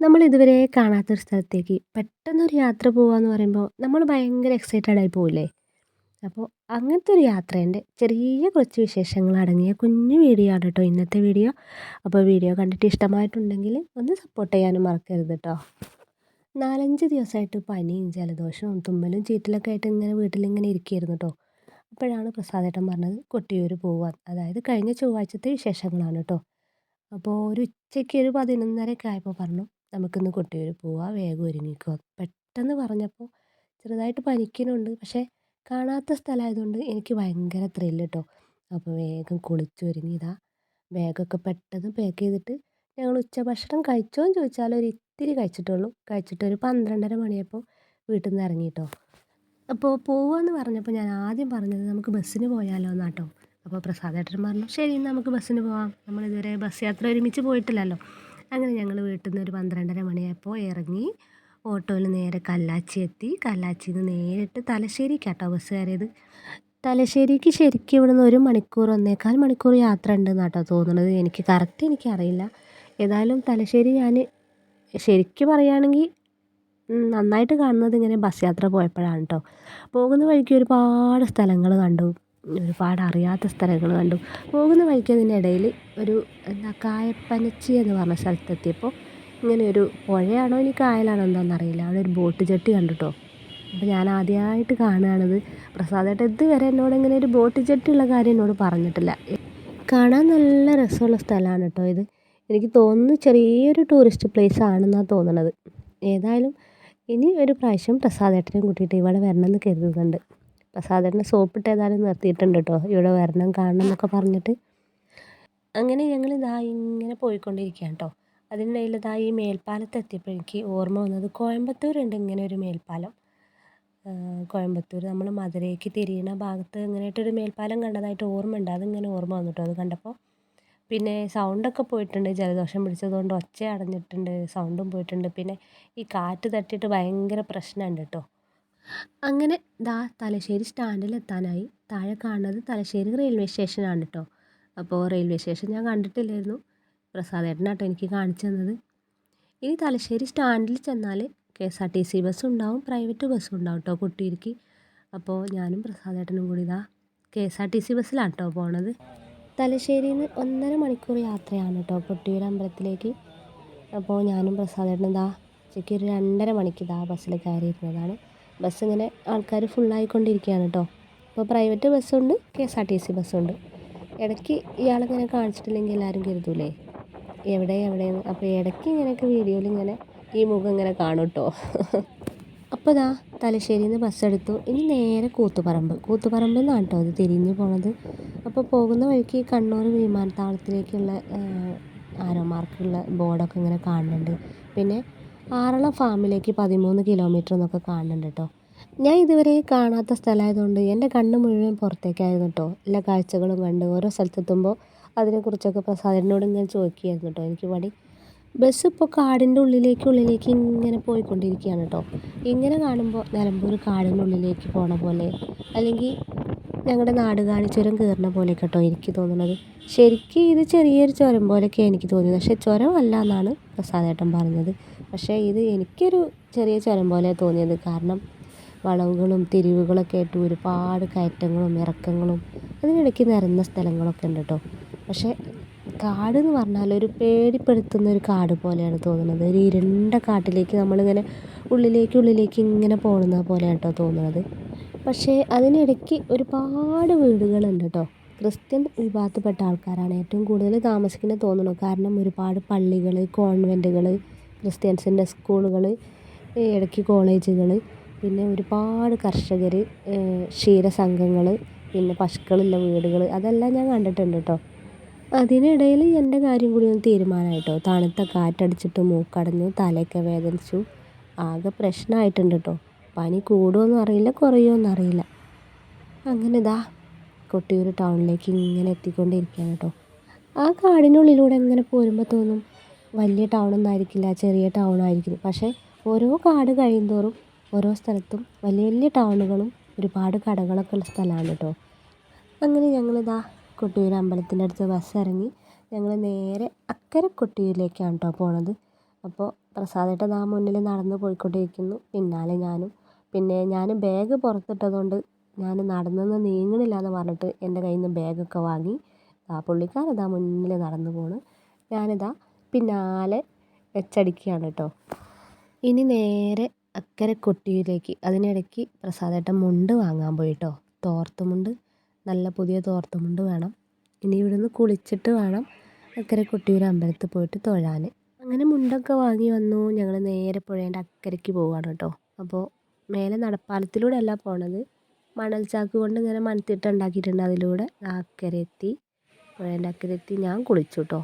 നമ്മൾ ഇതുവരെ കാണാത്തൊരു സ്ഥലത്തേക്ക് പെട്ടെന്നൊരു യാത്ര പോവാന്ന് പറയുമ്പോൾ നമ്മൾ ഭയങ്കര എക്സൈറ്റഡ് ആയി പോവില്ലേ? അപ്പോൾ അങ്ങനത്തെ ഒരു യാത്രേന്റെ ചെറിയ കുറച്ച് വിശേഷങ്ങൾ അടങ്ങിയ കുഞ്ഞു വീഡിയോ ആണ് കേട്ടോ ഇന്നത്തെ വീഡിയോ. അപ്പോൾ വീഡിയോ കണ്ടിട്ട് ഇഷ്ടമായിട്ടുണ്ടെങ്കിൽ ഒന്ന് സപ്പോർട്ട് ചെയ്യാനും മറക്കരുത് കേട്ടോ. നാലഞ്ച് ദിവസമായിട്ട് പനിയും ജലദോഷവും തുമ്മലും ചീറ്റലൊക്കെ ആയിട്ട് ഇങ്ങനെ വീട്ടിലിങ്ങനെ ഇരിക്കുകയായിരുന്നു കേട്ടോ. അപ്പോഴാണ് പ്രസാദേട്ടൻ പറഞ്ഞത് കൊട്ടിയൂർ പോവാൻ. അതായത് കഴിഞ്ഞ ചൊവ്വാഴ്ചത്തെ വിശേഷങ്ങളാണ് കേട്ടോ. അപ്പോൾ ഒരു ഉച്ചയ്ക്ക് ഒരു പതിനൊന്നരയൊക്കെ ആയപ്പോൾ പറഞ്ഞു നമുക്കിന്ന് കൊട്ടിയൂർ പോവാം വേഗം ഒരുങ്ങിക്കോ. പെട്ടെന്ന് പറഞ്ഞപ്പോൾ ചെറുതായിട്ട് പനിക്കുന്നുണ്ട്. പക്ഷേ കാണാത്ത സ്ഥലമായതുകൊണ്ട് എനിക്ക് ഭയങ്കര ത്രില്ല് കേട്ടോ അപ്പോൾ വേഗം കുളിച്ചൊരുങ്ങി ഇതാ. ബാഗൊക്കെ പെട്ടെന്ന് പാക്ക് ചെയ്തിട്ട് ഞങ്ങൾ ഉച്ചഭക്ഷണം കഴിച്ചോ എന്ന് ചോദിച്ചാൽ ഒരു ഇത്തിരി കഴിച്ചിട്ടുള്ളൂ. കഴിച്ചിട്ട് ഒരു പന്ത്രണ്ടര മണിയപ്പോൾ വീട്ടിൽ നിന്ന് ഇറങ്ങിയിട്ടോ അപ്പോൾ പോവാന്ന് പറഞ്ഞപ്പോൾ ഞാൻ ആദ്യം പറഞ്ഞത് നമുക്ക് ബസ്സിന് പോയാലോ എന്നാട്ടോ അപ്പോൾ പ്രസാദേട്ടൻ പറഞ്ഞു ശരി നമുക്ക് ബസ്സിന് പോവാം. നമ്മളിതുവരെ ബസ് യാത്ര ഒരുമിച്ച് പോയിട്ടില്ലല്ലോ. അങ്ങനെ ഞങ്ങൾ വീട്ടിൽ നിന്ന് ഒരു പന്ത്രണ്ടര മണിയായപ്പോൾ ഇറങ്ങി ഓട്ടോയിൽ നേരെ കല്ലാച്ചി എത്തി. കല്ലാച്ചിയിൽ നിന്ന് നേരിട്ട് തലശ്ശേരിക്കാട്ടോ ബസ് കയറിയത്. തലശ്ശേരിക്ക് ശരിക്കും ഇവിടെ നിന്ന് ഒരു മണിക്കൂർ ഒന്നേകാൽ മണിക്കൂർ യാത്ര ഉണ്ടെന്ന് കേട്ടോ തോന്നുന്നത് എനിക്ക് കറക്റ്റ് എനിക്കറിയില്ല. ഏതായാലും തലശ്ശേരി ഞാൻ ശരിക്കും പറയുകയാണെങ്കിൽ നന്നായിട്ട് കാണുന്നത് ഇങ്ങനെ ബസ് യാത്ര പോയപ്പോഴാണ് കേട്ടോ പോകുന്ന വഴിക്ക് ഒരുപാട് സ്ഥലങ്ങൾ കണ്ടു. ഒരുപാട് അറിയാത്ത സ്ഥലങ്ങൾ കണ്ടു. പോകുന്ന വഴിക്ക് അതിനിടയിൽ ഒരു എന്താ കായപ്പനച്ചി എന്ന് പറഞ്ഞ സ്ഥലത്തെത്തിയപ്പോൾ ഇങ്ങനെ ഒരു പുഴയാണോ ഇനി കായലാണോ എന്താണെന്നറിയില്ല അവിടെ ഒരു ബോട്ട് ജെട്ടി കണ്ടു കേട്ടോ അപ്പോൾ ഞാൻ ആദ്യമായിട്ട് കാണുകയാണത്. പ്രസാദേട്ടൻ ഇതുവരെ എന്നോട് ഇങ്ങനെ ഒരു ബോട്ട് ചട്ടി ഉള്ള കാര്യം എന്നോട് പറഞ്ഞിട്ടില്ല. കാണാൻ നല്ല രസമുള്ള സ്ഥലമാണ് കേട്ടോ ഇത്. എനിക്ക് തോന്നുന്നു ചെറിയൊരു ടൂറിസ്റ്റ് പ്ലേസ് ആണെന്നാണ് തോന്നണത്. ഏതായാലും ഇനി ഒരു പ്രാവശ്യം പ്രസാദേട്ടനെ കൂട്ടിയിട്ട് ഇവിടെ വരണം എന്ന് കരുതുന്നുണ്ട്. പ്രസാദേട്ടനെ സോപ്പിട്ട് ഏതായാലും നിർത്തിയിട്ടുണ്ട് കേട്ടോ ഇവിടെ വരണം കാണണം എന്നൊക്കെ പറഞ്ഞിട്ട്. അങ്ങനെ ഞങ്ങൾ ഇതാ ഇങ്ങനെ പോയിക്കൊണ്ടിരിക്കുകയാണ് കേട്ടോ അതിനിടയിൽ ഇതാ ഈ മേൽപ്പാലത്ത് എത്തിയപ്പോൾ എനിക്ക് ഓർമ്മ വന്നത് കോയമ്പത്തൂരുണ്ട് ഇങ്ങനെ ഒരു മേൽപ്പാലം. കോയമ്പത്തൂർ നമ്മൾ മധുരയ്ക്ക് തിരിയുന്ന ഭാഗത്ത് ഇങ്ങനെയായിട്ടൊരു മേൽപ്പാലം കണ്ടതായിട്ട് ഓർമ്മയുണ്ട് അതിങ്ങനെ ഓർമ്മ വന്നു കേട്ടോ അത് കണ്ടപ്പോൾ. പിന്നെ സൗണ്ടൊക്കെ പോയിട്ടുണ്ട്. ജലദോഷം പിടിച്ചതുകൊണ്ട് ഒച്ച അടഞ്ഞിട്ടുണ്ട്. സൗണ്ടും പോയിട്ടുണ്ട്. പിന്നെ ഈ കാറ്റ് തട്ടിയിട്ട് ഭയങ്കര പ്രശ്നമുണ്ട് കേട്ടോ അങ്ങനെ ദാ തലശ്ശേരി സ്റ്റാൻഡിൽ എത്താനായി. താഴെ കാണുന്നത് തലശ്ശേരി റെയിൽവേ സ്റ്റേഷനാണ് കേട്ടോ അപ്പോൾ റെയിൽവേ സ്റ്റേഷൻ ഞാൻ കണ്ടിട്ടില്ലായിരുന്നു. പ്രസാദേട്ടനാട്ടോ എനിക്ക് കാണിച്ചു തന്നത്. ഇനി തലശ്ശേരി സ്റ്റാൻഡിൽ ചെന്നാൽ K S R T C bus ഉണ്ടാവും പ്രൈവറ്റ് ബസ്സും ഉണ്ടാവും കേട്ടോ കൊട്ടിയൂർക്ക് അപ്പോൾ ഞാനും പ്രസാദേട്ടനും കൂടി ഇതാ K S R T C ബസ്സിലാണ് കേട്ടോ പോണത്. തലശ്ശേരിയിൽ നിന്ന് ഒന്നര മണിക്കൂർ യാത്രയാണ് കേട്ടോ കൊട്ടിയൂർ അമ്പലത്തിലേക്ക്. അപ്പോൾ ഞാനും പ്രസാദേട്ടനും ഇതാ ഉച്ചയ്ക്ക് ഒരു രണ്ടര മണിക്ക് ഇതാ ബസ്സിൽ കയറിയിരുന്നതാണ്. ബസ് ഇങ്ങനെ ആൾക്കാർ ഫുള്ളായിക്കൊണ്ടിരിക്കുകയാണ് കേട്ടോ. അപ്പോൾ പ്രൈവറ്റ് ബസ്സുണ്ട് K S R T C ബസ്സുണ്ട്. ഇടയ്ക്ക് ഇയാളിങ്ങനെ കാണിച്ചിട്ടില്ലെങ്കിൽ എല്ലാവരും കരുതൂലേ? എവിടെ എവിടെയെന്ന് അപ്പോൾ ഇടയ്ക്ക് ഇങ്ങനെയൊക്കെ വീഡിയോയിൽ ഇങ്ങനെ ഈ മുഖം ഇങ്ങനെ കാണും കേട്ടോ. അപ്പോൾ ഇതാ തലശ്ശേരിയിൽ നിന്ന് ബസ് എടുത്തു. ഇനി നേരെ കൂത്തുപറമ്പ്. കൂത്തുപറമ്പിൽ നിന്നാണ് കേട്ടോ അത് തിരിഞ്ഞു പോണത്. അപ്പോൾ പോകുന്ന വഴിക്ക് കണ്ണൂർ വിമാനത്താവളത്തിലേക്കുള്ള ആരോ മാർക്കുള്ള ബോർഡൊക്കെ ഇങ്ങനെ കാണുന്നുണ്ട്. പിന്നെ ആറളം ഫാമിലേക്ക് പതിമൂന്ന് കിലോമീറ്റർ എന്നൊക്കെ കാണുന്നുണ്ട് കേട്ടോ ഞാൻ ഇതുവരെ കാണാത്ത സ്ഥലമായതുകൊണ്ട് എന്റെ കണ്ണ് മുഴുവൻ പുറത്തേക്കായിരുന്നു കേട്ടോ എല്ലാ കാഴ്ചകളും കണ്ട് ഓരോ സ്ഥലത്തെത്തുമ്പോൾ അതിനെക്കുറിച്ചൊക്കെ പ്രസാദിനോട് ഇങ്ങനെ ചോദിക്കുകയായിരുന്നു കേട്ടോ എനിക്ക് പണി ബസ് ഇപ്പോൾ കാടിന്റെ ഉള്ളിലേക്ക് ഉള്ളിലേക്ക് ഇങ്ങനെ പോയിക്കൊണ്ടിരിക്കുകയാണ് കേട്ടോ ഇങ്ങനെ കാണുമ്പോൾ നിലമ്പൂർ കാടിന്റെ ഉള്ളിലേക്ക് പോണ പോലെ അല്ലെങ്കിൽ ഞങ്ങളുടെ നാടുകാണി ചുരം കയറുന്ന പോലെ കേട്ടോ എനിക്ക് തോന്നുന്നത് ശരിക്കും ഇത് ചെറിയൊരു ചുരം പോലെയൊക്കെ എനിക്ക് തോന്നിയത്. പക്ഷേ അല്ല എന്നാണ് പ്രസാദേട്ടൻ പറഞ്ഞത്. പക്ഷേ ഇത് എനിക്കൊരു ചെറിയ ചുരം പോലെ തോന്നിയത്. കാരണം വളവുകളും തിരിവുകളൊക്കെ ആയിട്ട് ഒരുപാട് കയറ്റങ്ങളും ഇറക്കങ്ങളും അതിനിടയ്ക്ക് നിരന്ന സ്ഥലങ്ങളൊക്കെ ഉണ്ട് കേട്ടോ പക്ഷേ കാട് എന്ന് പറഞ്ഞാൽ ഒരു പേടിപ്പെടുത്തുന്ന ഒരു കാട് പോലെയാണ് തോന്നുന്നത് ഒരു ഇരുണ്ട കാട്ടിലേക്ക് നമ്മളിങ്ങനെ ഉള്ളിലേക്ക് ഉള്ളിലേക്ക് ഇങ്ങനെ പോകുന്ന പോലെയാണ് കേട്ടോ തോന്നുന്നത് പക്ഷേ അതിനിടയ്ക്ക് ഒരുപാട് വീടുകളുണ്ട് കേട്ടോ. ക്രിസ്ത്യൻ വിഭാഗത്തിൽപ്പെട്ട ആൾക്കാരാണ് ഏറ്റവും കൂടുതൽ താമസിക്കുന്നത് തോന്നുന്നു. കാരണം ഒരുപാട് പള്ളികൾ കോൺവെന്റുകൾ ക്രിസ്ത്യൻസിന്റെ സ്കൂളുകൾ ഇടയ്ക്ക് കോളേജുകൾ പിന്നെ ഒരുപാട് കർഷകർ ക്ഷീരസംഘങ്ങൾ പിന്നെ പശുക്കളുള്ള വീടുകൾ അതെല്ലാം ഞാൻ കണ്ടിട്ടുണ്ട് കേട്ടോ. അതിനിടയിൽ എന്റെ കാര്യം കൂടി ഒന്ന് തീരുമാനമായിട്ടോ തണുത്ത കാറ്റടിച്ചിട്ട് മൂക്കടഞ്ഞു തലയൊക്കെ വേദനിച്ചു. ആകെ പ്രശ്നമായിട്ടുണ്ട് കേട്ടോ. പനി കൂടുമോയെന്നും അറിയില്ല കുറയുമോയെന്നും അറിയില്ല. അങ്ങനെ ഇതാ കൊട്ടിയൂർ ടൗണിലേക്ക് ഇങ്ങനെ എത്തിക്കൊണ്ടിരിക്കുകയാണ് കേട്ടോ. ആ കാടിനുള്ളിലൂടെ ഇങ്ങനെ പോരുമ്പോൾ തോന്നും വലിയ ടൗണൊന്നും ആയിരിക്കില്ല ചെറിയ ടൗൺ ആയിരിക്കും പക്ഷേ ഓരോ കാട് കഴിയുന്തോറും ഓരോ സ്ഥലത്തും വലിയ വലിയ ടൗണുകളും ഒരുപാട് കടകളൊക്കെ ഉള്ള സ്ഥലമാണ് കേട്ടോ. അങ്ങനെ ഞങ്ങളിതാ കൊട്ടിയൂർ അമ്പലത്തിന്റെ അടുത്ത് ബസ് ഇറങ്ങി ഞങ്ങൾ നേരെ അക്കരെ കൊട്ടിയൂരിലേക്കാണ് കേട്ടോ പോണത്. അപ്പോൾ പ്രസാദേട്ടൻ ആ മുന്നിൽ നടന്ന് പോയിക്കൊണ്ടിരിക്കുന്നു. പിന്നാലെ ഞാനും പിന്നെ ഞാൻ ബാഗ് പുറത്തിട്ടതുകൊണ്ട് ഞാൻ നടന്നെന്ന് നീങ്ങണില്ല എന്ന് പറഞ്ഞിട്ട് എന്റെ കയ്യിൽ നിന്ന് ബാഗൊക്കെ വാങ്ങി. ആ പുള്ളിക്കാരൻ ഇതാ മുന്നിൽ നടന്നു പോണ്. ഞാനിതാ പിന്നാലെ വെച്ചടിക്കുകയാണ് കേട്ടോ ഇനി നേരെ അക്കരെ കൊട്ടിയിലേക്ക് അതിനിടയ്ക്ക് പ്രസാദേട്ടൻ മുണ്ട് വാങ്ങാൻ പോയി കേട്ടോ തോർത്തുമുണ്ട് നല്ല പുതിയ തോർത്തുമുണ്ട് വേണം. ഇനി ഇവിടുന്ന് കുളിച്ചിട്ട് വേണം അക്കരെ കൊട്ടിയൂർ അമ്പലത്തിൽ പോയിട്ട് തൊഴാൻ അങ്ങനെ മുണ്ടൊക്കെ വാങ്ങി വന്നു. ഞങ്ങൾ നേരെ പുഴേന്റെ അക്കരയ്ക്ക് പോവുകയാണ് കേട്ടോ അപ്പോൾ മേലെ നടപ്പാലത്തിലൂടെ അല്ല പോണത്. മണൽ ചാക്ക് കൊണ്ട് ഇങ്ങനെ മൺതിട്ട ഉണ്ടാക്കിയിട്ടുണ്ട് അതിലൂടെ. അക്കരെ എത്തി പുഴേന്റെ അക്കരെ എത്തി ഞാൻ കുളിച്ചു കേട്ടോ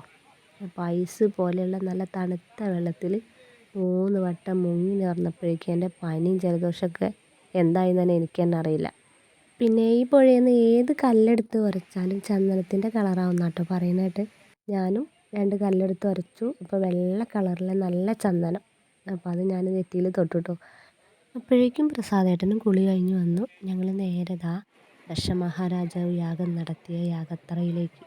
അപ്പോൾ ഐസ് പോലെയുള്ള നല്ല തണുത്ത വെള്ളത്തിൽ മൂന്ന് വട്ടം മുങ്ങി നിറഞ്ഞപ്പോഴേക്കും എന്റെ പനിയും ജലദോഷമൊക്കെ എന്തായി തന്നെ എനിക്ക് തന്നെ അറിയില്ല. പിന്നെ ഈ പുഴയിൽ നിന്ന് ഏത് കല്ലെടുത്ത് ഉരച്ചാലും ചന്ദനത്തിന്റെ കളറാവുന്ന കേട്ടോ. പറയുന്നതായിട്ട് ഞാനും രണ്ട് കല്ലെടുത്ത് ഉരച്ചു അപ്പോൾ വെള്ള കളറിലെ നല്ല ചന്ദനം. അപ്പോൾ അത് ഞാൻ നെറ്റിയിൽ തൊട്ടു കേട്ടോ അപ്പോഴേക്കും പ്രസാദേട്ടനും കുളി കഴിഞ്ഞ് വന്നു. ഞങ്ങൾ നേരെ ദാ ദശമഹാരാജാവ് യാഗം നടത്തിയ യാഗത്തറയിലേക്ക്.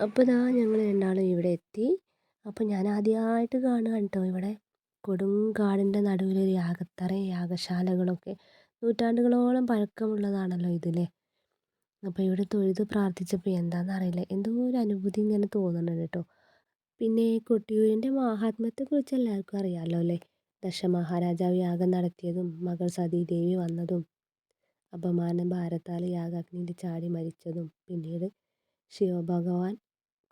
അപ്പോൾ ദാ ഞങ്ങൾ രണ്ടാളും ഇവിടെ എത്തി. അപ്പോൾ ഞാൻ ആദ്യമായിട്ട് കാണുകയാണ് കേട്ടോ ഇവിടെ കൊടുങ്കാടിന്റെ നടുവിലൊരു യാഗത്തറയും യാഗശാലകളൊക്കെ. നൂറ്റാണ്ടുകളോളം പഴക്കമുള്ളതാണല്ലോ ഇതിലെ. അപ്പോൾ ഇവിടെ തൊഴുത് പ്രാർത്ഥിച്ചപ്പോൾ എന്താണെന്ന് അറിയില്ല എന്തോ ഒരു അനുഭൂതി ഇങ്ങനെ തോന്നുന്നുണ്ട് കേട്ടോ പിന്നെ കൊട്ടിയൂരിന്റെ മാഹാത്മ്യത്തെക്കുറിച്ച് എല്ലാവർക്കും അറിയാമല്ലോ അല്ലേ ദശമഹാരാജാവ് യാഗം നടത്തിയതും മകൾ സതീദേവി വന്നതും അപമാന ഭാരത്താൽ യാഗാഗ്നിയിൽ ചാടി മരിച്ചതും. പിന്നീട് ശിവഭഗവാൻ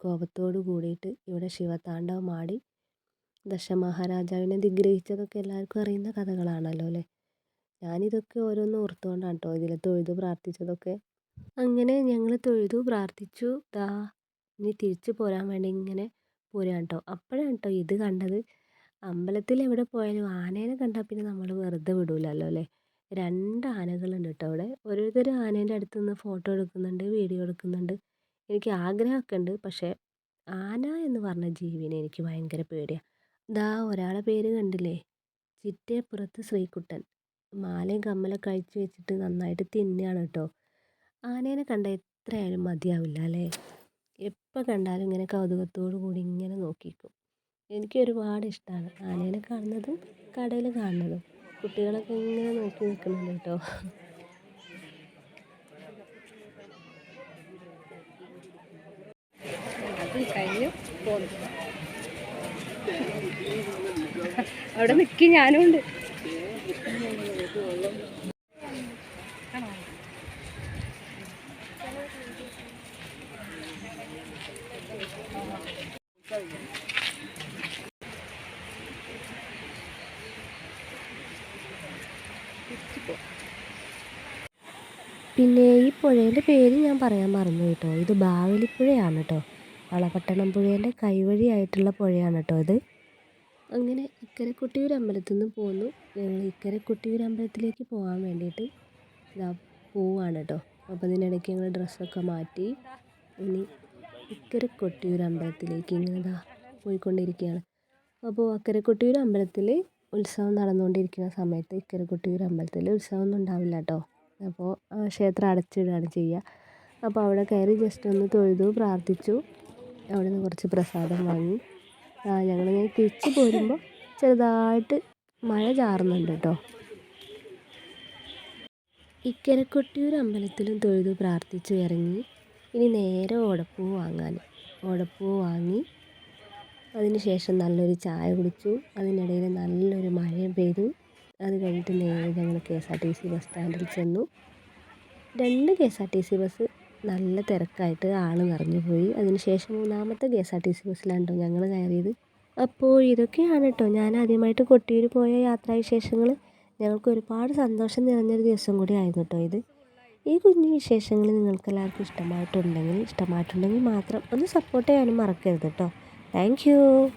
കോപത്തോട് കൂടിയിട്ട് ഇവിടെ ശിവതാണ്ഡവം ആടി ദശമഹാരാജാവിനെ നിഗ്രഹിച്ചതൊക്കെ എല്ലാവർക്കും അറിയുന്ന കഥകളാണല്ലോ അല്ലേ? ഞാനിതൊക്കെ ഓരോന്ന് ഓർത്തുകൊണ്ടാണ് കേട്ടോ ഇതിൽ തൊഴുതു പ്രാർത്ഥിച്ചതൊക്കെ. അങ്ങനെ ഞങ്ങൾ തൊഴുതു പ്രാർത്ഥിച്ചു. ദാ ഇനി തിരിച്ചു പോരാൻ വേണ്ടി ഇങ്ങനെ പോരാട്ടോ അപ്പോഴാണ് കേട്ടോ ഇത് കണ്ടത്. അമ്പലത്തിൽ എവിടെ പോയാലും ആനേനെ കണ്ടാൽ പിന്നെ നമ്മൾ വെറുതെ വിടൂലല്ലോ അല്ലേ? രണ്ട് ആനകളുണ്ട് കേട്ടോ അവിടെ. ഓരോരുത്തർ ആനേന്റെ അടുത്ത് നിന്ന് ഫോട്ടോ എടുക്കുന്നുണ്ട് വീഡിയോ എടുക്കുന്നുണ്ട്. എനിക്ക് ആഗ്രഹമൊക്കെ ഉണ്ട്. പക്ഷേ ആന എന്ന് പറഞ്ഞ ജീവിനെ എനിക്ക് ഭയങ്കര പേടിയാണ് ദാ ഒരാളെ പേര് കണ്ടില്ലേ? ചിറ്റേപ്പുറത്ത് ശ്രീകുട്ടൻ. മാലയും കമ്മലൊക്കെ കഴിച്ച് വെച്ചിട്ട് നന്നായിട്ട് തിന്നുകയാണ് കേട്ടോ ആനേനെ കണ്ട എത്രയായാലും മതിയാവില്ല അല്ലേ? എപ്പോൾ കണ്ടാലും ഇങ്ങനെ കൗതുകത്തോടു കൂടി ഇങ്ങനെ നോക്കിക്കും. എനിക്ക് ഒരുപാട് ഇഷ്ടമാണ് ആനേനെ കാണുന്നതും കടയിൽ കാണുന്നതും. കുട്ടികളൊക്കെ ഇങ്ങനെ നോക്കി നിൽക്കുന്നുണ്ട് കേട്ടോ. അവിടെ നിൽക്കി ഞാനും ഉണ്ട് പിന്നെ ഈ പുഴേന്റെ പേര് ഞാൻ പറയാൻ മറന്നു കേട്ടോ. ഇത് ബാവലിപ്പുഴയാണ് കേട്ടോ. വളപട്ടണം പുഴേന്റെ കൈവഴിയായിട്ടുള്ള പുഴയാണ് കേട്ടോ ഇത്. അങ്ങനെ ഇക്കരെ കൊട്ടിയൂർ അമ്പലത്തിൽ നിന്ന് പോന്നു. ഞങ്ങൾ ഇക്കരെ അമ്പലത്തിലേക്ക് പോകാൻ വേണ്ടിയിട്ട് ഇതാ പോവാണ് കേട്ടോ. അപ്പോൾ ഇതിനിടയ്ക്ക് ഞങ്ങൾ ഡ്രസ്സൊക്കെ മാറ്റി ഇനി ഇക്കരെ കൊട്ടിയൂർ അമ്പലത്തിലേക്ക് ഇങ്ങനെ ഇതാ പോയിക്കൊണ്ടിരിക്കുകയാണ്. അപ്പോൾ അക്കരെ കൊട്ടിയൂർ അമ്പലത്തിൽ ഉത്സവം നടന്നുകൊണ്ടിരിക്കുന്ന സമയത്ത് ഇക്കര കൊട്ടിയൂർ അമ്പലത്തിൽ ഉത്സവമൊന്നും ഉണ്ടാവില്ല കേട്ടോ അപ്പോൾ ക്ഷേത്രം അടച്ചിടുകയാണ് ചെയ്യുക അപ്പോൾ അവിടെ കയറി ജസ്റ്റ് ഒന്ന് തൊഴുതു പ്രാർത്ഥിച്ചു. അവിടെ നിന്ന് കുറച്ച് പ്രസാദം വാങ്ങി. ഞങ്ങൾ ഇങ്ങനെ തിരിച്ച് പോരുമ്പോൾ ചെറുതായിട്ട് മഴ ചാറുന്നുണ്ട് കേട്ടോ ഇക്കരക്കൊട്ടിയൂർ അമ്പലത്തിലും തൊഴുതു പ്രാർത്ഥിച്ചു ഇറങ്ങി. ഇനി നേരെ ഓടപ്പൂ വാങ്ങാൻ ഓടപ്പൂ വാങ്ങി അതിന് ശേഷം നല്ലൊരു ചായ കുടിച്ചു. അതിനിടയിൽ നല്ലൊരു മഴയും പെയ്തു. അത് കഴിഞ്ഞിട്ട് നേരെ ഞങ്ങൾ K S R T C bus സ്റ്റാൻഡിൽ ചെന്നു. രണ്ട് K S R T C bus നല്ല തിരക്കായിട്ട് ആൾ നിറഞ്ഞു പോയി. അതിനുശേഷം മൂന്നാമത്തെ K S R T C ബസ്സിലാണ് ഞങ്ങൾ കയറിയത്. അപ്പോൾ ഇതൊക്കെയാണ് കേട്ടോ ഞാൻ ആദ്യമായിട്ട് കൊട്ടിയൂർ പോയ യാത്രാവിശേഷങ്ങൾ ഞങ്ങൾക്ക് ഒരുപാട് സന്തോഷം നിറഞ്ഞൊരു ദിവസം കൂടി ആയിരുന്നു കേട്ടോ ഇത്. ഈ കുഞ്ഞു വിശേഷങ്ങൾ നിങ്ങൾക്ക് എല്ലാവർക്കും ഇഷ്ടമായിട്ടുണ്ടെങ്കിൽ ഇഷ്ടമായിട്ടുണ്ടെങ്കിൽ മാത്രം ഒന്ന് സപ്പോർട്ട് ചെയ്യാനും മറക്കരുത് കേട്ടോ Thank you.